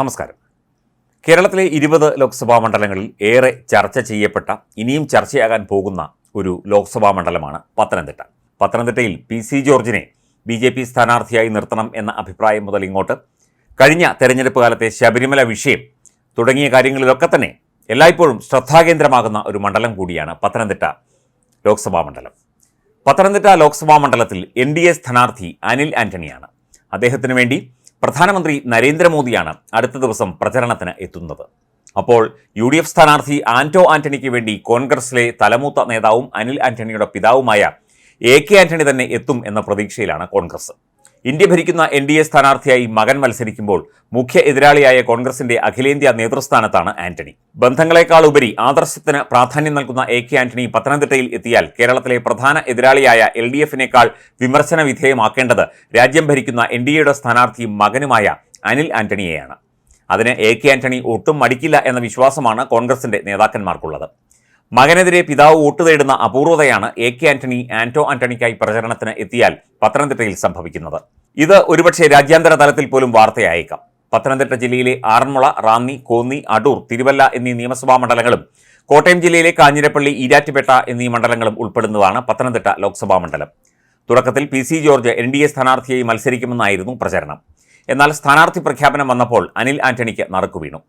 നമസ്കാരം. കേരളത്തിലെ ഇരുപത് ലോക്സഭാ മണ്ഡലങ്ങളിൽ ഏറെ ചർച്ച ചെയ്യപ്പെട്ട ഇനിയും ചർച്ചയാകാൻ പോകുന്ന ഒരു ലോക്സഭാ മണ്ഡലമാണ് പത്തനംതിട്ട. പത്തനംതിട്ടയിൽ പി സി ജോർജിനെ ബി ജെ പി സ്ഥാനാർത്ഥിയായി നിർത്തണം എന്ന അഭിപ്രായം മുതൽ ഇങ്ങോട്ട്. കഴിഞ്ഞ തെരഞ്ഞെടുപ്പ് കാലത്തെ ശബരിമല വിഷയം തുടങ്ങിയ കാര്യങ്ങളിലൊക്കെ തന്നെ എല്ലായ്പ്പോഴും ശ്രദ്ധാകേന്ദ്രമാകുന്ന ഒരു മണ്ഡലം കൂടിയാണ് പത്തനംതിട്ട ലോക്സഭാ മണ്ഡലം. പത്തനംതിട്ട ലോക്സഭാ മണ്ഡലത്തിൽ എൻ ഡി എ സ്ഥാനാർത്ഥി അനിൽ ആന്റണിയാണ്. അദ്ദേഹത്തിന് വേണ്ടി പ്രധാനമന്ത്രി നരേന്ദ്രമോദിയാണ് അടുത്ത ദിവസം പ്രചരണത്തിന് എത്തുന്നത്. അപ്പോൾ യു ഡി എഫ് സ്ഥാനാർത്ഥി ആന്റോ ആന്റണിക്ക് വേണ്ടി കോൺഗ്രസിലെ തലമൂത്ത നേതാവും അനിൽ ആന്റണിയുടെ പിതാവുമായ എ കെ ആന്റണി തന്നെ എത്തും എന്ന പ്രതീക്ഷയിലാണ് കോൺഗ്രസ്. ഇന്ത്യ ഭരിക്കുന്ന എൻ ഡി എ സ്ഥാനാർത്ഥിയായി മകൻ മത്സരിക്കുമ്പോൾ മുഖ്യ എതിരാളിയായ കോൺഗ്രസിന്റെ അഖിലേന്ത്യാ നേതൃസ്ഥാനത്താണ് ആന്റണി. ബന്ധങ്ങളെക്കാൾ ഉപരി ആദർശത്തിന് പ്രാധാന്യം നൽകുന്ന എ കെ ആന്റണി പത്തനംതിട്ടയിൽ എത്തിയാൽ കേരളത്തിലെ പ്രധാന എതിരാളിയായ എൽ ഡി എഫിനേക്കാൾ വിമർശന വിധേയമാക്കേണ്ടത് രാജ്യം ഭരിക്കുന്ന എൻ ഡി എയുടെ സ്ഥാനാർത്ഥിയും മകനുമായ അനിൽ ആന്റണിയെയാണ്. അതിന് എ കെ ആന്റണി ഒട്ടും മടിക്കില്ല എന്ന വിശ്വാസമാണ് കോൺഗ്രസിന്റെ നേതാക്കന്മാർക്കുള്ളത്. മകനെതിരെ പിതാവ് വോട്ട് തേടുന്ന അപൂർവതയാണ് എ കെ ആന്റണി ആന്റോ ആന്റണിക്കായി പ്രചരണത്തിന് എത്തിയാൽ പത്തനംതിട്ടയിൽ സംഭവിക്കുന്നത്. ഇത് ഒരുപക്ഷെ രാജ്യാന്തര തലത്തിൽ പോലും വാർത്തയായേക്കാം. പത്തനംതിട്ട ജില്ലയിലെ ആറന്മുള റാന്നി കോന്നി അടൂർ തിരുവല്ല എന്നീ നിയമസഭാ മണ്ഡലങ്ങളും കോട്ടയം ജില്ലയിലെ കാഞ്ഞിരപ്പള്ളി ഈരാറ്റുപേട്ട എന്നീ മണ്ഡലങ്ങളും ഉൾപ്പെടുന്നതാണ് പത്തനംതിട്ട ലോക്സഭാ മണ്ഡലം. തുടക്കത്തിൽ P C George N D A സ്ഥാനാർത്ഥിയായി മത്സരിക്കുമെന്നായിരുന്നു പ്രചരണം. എന്നാൽ സ്ഥാനാർത്ഥി പ്രഖ്യാപനം വന്നപ്പോൾ അനിൽ ആന്റണിക്ക് നറുക്കു വീണു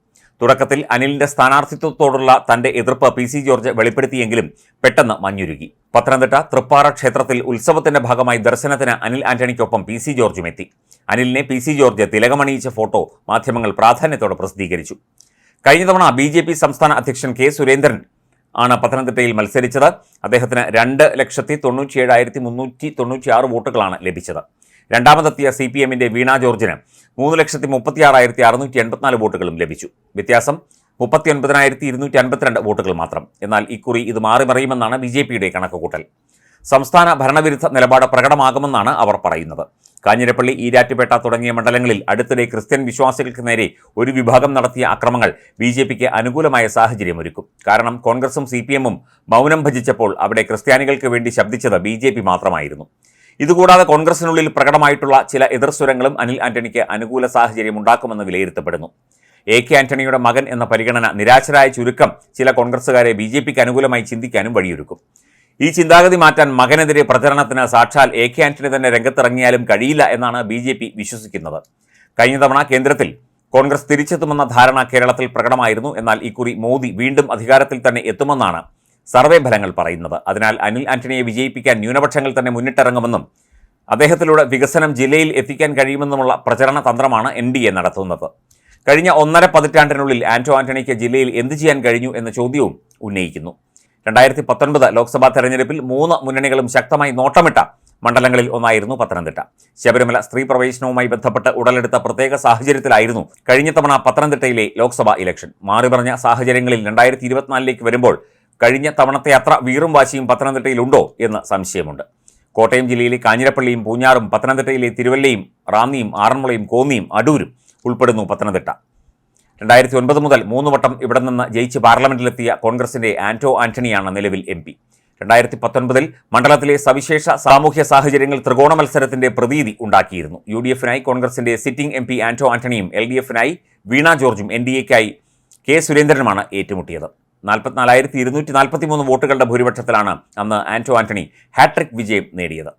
തുടക്കത്തിൽ അനിലിന്റെ സ്ഥാനാർത്ഥിത്വത്തോടുള്ള തന്റെ എതിർപ്പ് പി സി ജോർജ് വെളിപ്പെടുത്തിയെങ്കിലും പെട്ടെന്ന് മഞ്ഞുരുകി. പത്തനംതിട്ട തൃപ്പാറ ക്ഷേത്രത്തിൽ ഉത്സവത്തിന്റെ ഭാഗമായി ദർശനത്തിന് അനിൽ ആന്റണിക്കൊപ്പം പി സി ജോർജും എത്തി. അനിലിനെ പി സി ജോർജ് തിലകമണിയിച്ച ഫോട്ടോ മാധ്യമങ്ങൾ പ്രാധാന്യത്തോടെ പ്രസിദ്ധീകരിച്ചു. കഴിഞ്ഞ തവണ ബി ജെ പി സംസ്ഥാന അധ്യക്ഷൻ കെ സുരേന്ദ്രൻ ആണ് പത്തനംതിട്ടയിൽ മത്സരിച്ചത്. അദ്ദേഹത്തിന് രണ്ട് ലക്ഷത്തി തൊണ്ണൂറ്റിയേഴായിരത്തി മുന്നൂറ്റി തൊണ്ണൂറ്റിയാറ് വോട്ടുകളാണ് ലഭിച്ചത്. രണ്ടാമതെത്തിയ സി പി എമ്മിന്റെ വീണ ജോർജിന് മൂന്ന് ലക്ഷത്തി മുപ്പത്തിയാറായിരത്തി അറുന്നൂറ്റി എൺപത്തിനാല് വോട്ടുകളും ലഭിച്ചു. വ്യത്യാസം മുപ്പത്തി ഒൻപതിനായിരത്തി ഇരുന്നൂറ്റി അൻപത്തിരണ്ട് വോട്ടുകൾ മാത്രം. എന്നാൽ ഇക്കുറി ഇത് മാറി മറിയുമെന്നാണ് ബി ജെ പിയുടെ കണക്കുകൂട്ടൽ. സംസ്ഥാന ഭരണവിരുദ്ധ നിലപാട് പ്രകടമാകുമെന്നാണ് അവർ പറയുന്നത്. കാഞ്ഞിരപ്പള്ളി ഈരാറ്റുപേട്ട തുടങ്ങിയ മണ്ഡലങ്ങളിൽ അടുത്തിടെ ക്രിസ്ത്യൻ വിശ്വാസികൾക്ക് നേരെ ഒരു വിഭാഗം നടത്തിയ അക്രമങ്ങൾ ബി ജെ പിക്ക് അനുകൂലമായ സാഹചര്യമൊരുക്കും കാരണം കോൺഗ്രസും സി പി എമ്മും മൗനം ഭജിച്ചപ്പോൾ അവിടെ ക്രിസ്ത്യാനികൾക്ക് വേണ്ടി ശബ്ദിച്ചത് ബി ജെ പി മാത്രമായിരുന്നു. ഇതുകൂടാതെ കോൺഗ്രസിനുള്ളിൽ പ്രകടമായിട്ടുള്ള ചില എതിർസ്വരങ്ങളും അനിൽ ആന്റണിക്ക് അനുകൂല സാഹചര്യം ഉണ്ടാക്കുമെന്ന് വിലയിരുത്തപ്പെടുന്നു. എ കെ ആന്റണിയുടെ മകൻ എന്ന പരിഗണന നിരാശരായ ചുരുക്കം ചില കോൺഗ്രസുകാരെ ബി ജെ പിക്ക് അനുകൂലമായി ചിന്തിക്കാനും വഴിയൊരുക്കും. ഈ ചിന്താഗതി മാറ്റാൻ മകനെതിരെ പ്രചരണത്തിന് സാക്ഷാൽ എ കെ ആന്റണി തന്നെ രംഗത്തിറങ്ങിയാലും കഴിയില്ല എന്നാണ് ബി ജെ പി വിശ്വസിക്കുന്നത്. കഴിഞ്ഞ തവണ കേന്ദ്രത്തിൽ കോൺഗ്രസ് തിരിച്ചെത്തുമെന്ന ധാരണ കേരളത്തിൽ പ്രകടമായിരുന്നു. എന്നാൽ ഇക്കുറി മോദി വീണ്ടും അധികാരത്തിൽ തന്നെ എത്തുമെന്നാണ് സർവേ ഫലങ്ങൾ പറയുന്നത്. അതിനാൽ അനിൽ ആന്റണിയെ വിജയിപ്പിക്കാൻ ന്യൂനപക്ഷങ്ങൾ തന്നെ മുന്നിട്ടിറങ്ങുമെന്നും അദ്ദേഹത്തിലൂടെ വികസനം ജില്ലയിൽ എത്തിക്കാൻ കഴിയുമെന്നുമുള്ള പ്രചരണ തന്ത്രമാണ് എൻ ഡി എ നടത്തുന്നത്. കഴിഞ്ഞ ഒന്നര പതിറ്റാണ്ടിനുള്ളിൽ ആന്റോ ആന്റണിക്ക് ജില്ലയിൽ എന്ത് ചെയ്യാൻ കഴിഞ്ഞു എന്ന ചോദ്യവും ഉന്നയിക്കുന്നു. രണ്ടായിരത്തി പത്തൊൻപത് ലോക്സഭാ തെരഞ്ഞെടുപ്പിൽ മൂന്ന് മുന്നണികളും ശക്തമായി നോട്ടമിട്ട മണ്ഡലങ്ങളിൽ ഒന്നായിരുന്നു പത്തനംതിട്ട. ശബരിമല സ്ത്രീ പ്രവേശനവുമായി ബന്ധപ്പെട്ട് ഉടലെടുത്ത പ്രത്യേക സാഹചര്യത്തിലായിരുന്നു കഴിഞ്ഞ തവണ പത്തനംതിട്ടയിലെ ലോക്സഭാ ഇലക്ഷൻ. മാറി പറഞ്ഞ സാഹചര്യങ്ങളിൽ രണ്ടായിരത്തി ഇരുപത്തിനാലിലേക്ക് വരുമ്പോൾ കഴിഞ്ഞ തവണത്തെ അത്ര വീറും വാശിയും പത്തനംതിട്ടയിലുണ്ടോ എന്ന് സംശയമുണ്ട്. കോട്ടയം ജില്ലയിലെ കാഞ്ഞിരപ്പള്ളിയും പൂഞ്ഞാറും പത്തനംതിട്ടയിലെ തിരുവല്ലയും റാന്നിയും ആറന്മുളയും കോന്നിയും അടൂരും ഉൾപ്പെടുന്നു പത്തനംതിട്ട. രണ്ടായിരത്തി ഒൻപത് മുതൽ മൂന്ന് വട്ടം ഇവിടെ നിന്ന് ജയിച്ച് പാർലമെന്റിലെത്തിയ കോൺഗ്രസിന്റെ ആന്റോ ആന്റണിയാണ് നിലവിൽ എം പി. രണ്ടായിരത്തി പത്തൊൻപതിൽ മണ്ഡലത്തിലെ സവിശേഷ സാമൂഹ്യ സാഹചര്യങ്ങൾ ത്രികോണ മത്സരത്തിന്റെ പ്രതീതി ഉണ്ടാക്കിയിരുന്നു. യു ഡി എഫിനായി കോൺഗ്രസിന്റെ സിറ്റിംഗ് എം പി ആന്റോ ആന്റണിയും എൽ ഡി എഫിനായി വീണ ജോർജും എൻ ഡി എക്കായി കെ സുരേന്ദ്രനുമാണ് ഏറ്റുമുട്ടിയത്. നാൽപ്പത്തിനാലായിരത്തി ഇരുന്നൂറ്റി നാൽപ്പത്തി മൂന്ന് വോട്ടുകളുടെ ഭൂരിപക്ഷത്തിലാണ് അന്ന് ആന്റോ ആന്റണി ഹാട്രിക് വിജയം നേടിയത്.